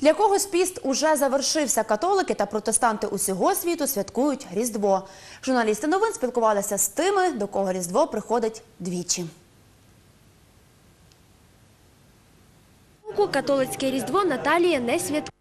Для когось піст уже завершився. Католики та протестанти усього світу святкують Різдво. Журналісти новин спілкувалися з тими, до кого Різдво приходить двічі. католицьке різдво Наталія не святкує.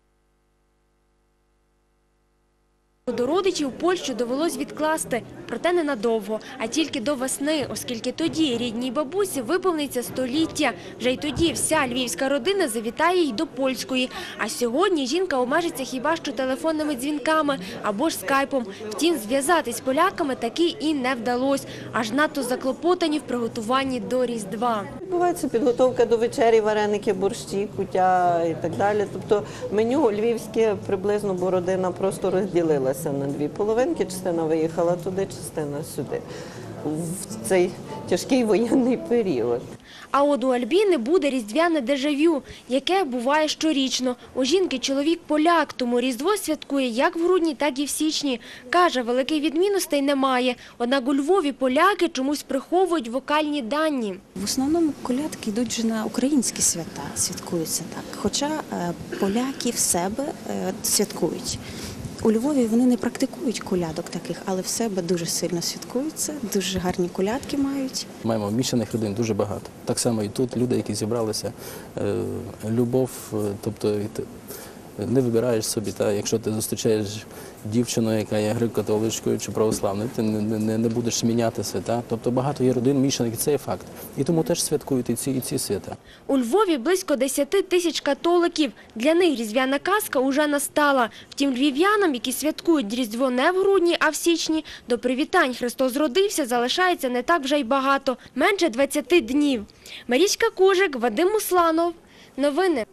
До родичів Польщу довелось відкласти, проте ненадовго, а тільки до весни, оскільки тоді рідній бабусі виповниться століття. Вже й тоді вся львівська родина завітає й до польської. А сьогодні жінка обмежиться хіба що телефонними дзвінками або ж скайпом. Втім, зв'язатись з поляками таки і не вдалось. Аж надто заклопотані в приготуванні до Різдва. Відбувається підготовка до вечері, вареники, борщі, куття і так далі. Тобто меню львівське приблизно, бо родина просто розділилася на дві половинки. Частина виїхала туди, частина сюди. В цей тяжкий воєнний період. А от у Альбіни буде різдвяне дежавю, яке буває щорічно. У жінки чоловік поляк, тому Різдво святкує як в грудні, так і в січні. Каже, великих відмінностей немає. Однак у Львові поляки чомусь приховують вокальні дані. В основному колядки йдуть вже на українські свята, святкуються так. Хоча е, поляки в себе е, святкують. У Львові вони не практикують колядок таких, але в себе дуже сильно святкуються, дуже гарні колядки мають. Маємо вмішаних родин дуже багато. Так само і тут люди, які зібралися, е, любов, е, тобто не вибираєш собі, та якщо ти зустрічаєш дівчину, яка є греко-католичкою чи православною, ти не, не, не будеш мінятися. Та? Тобто багато є родин мішаних, це є факт. І тому теж святкують і ці, і ці свята. У Львові близько 10 тисяч католиків. Для них різдвяна казка уже настала. Втім, львів'янам, які святкують Різдво не в грудні, а в січні, до привітань «Христос родився» залишається не так вже й багато – менше 20 днів. Марічка Кужик, Вадим Мусланов. Новини.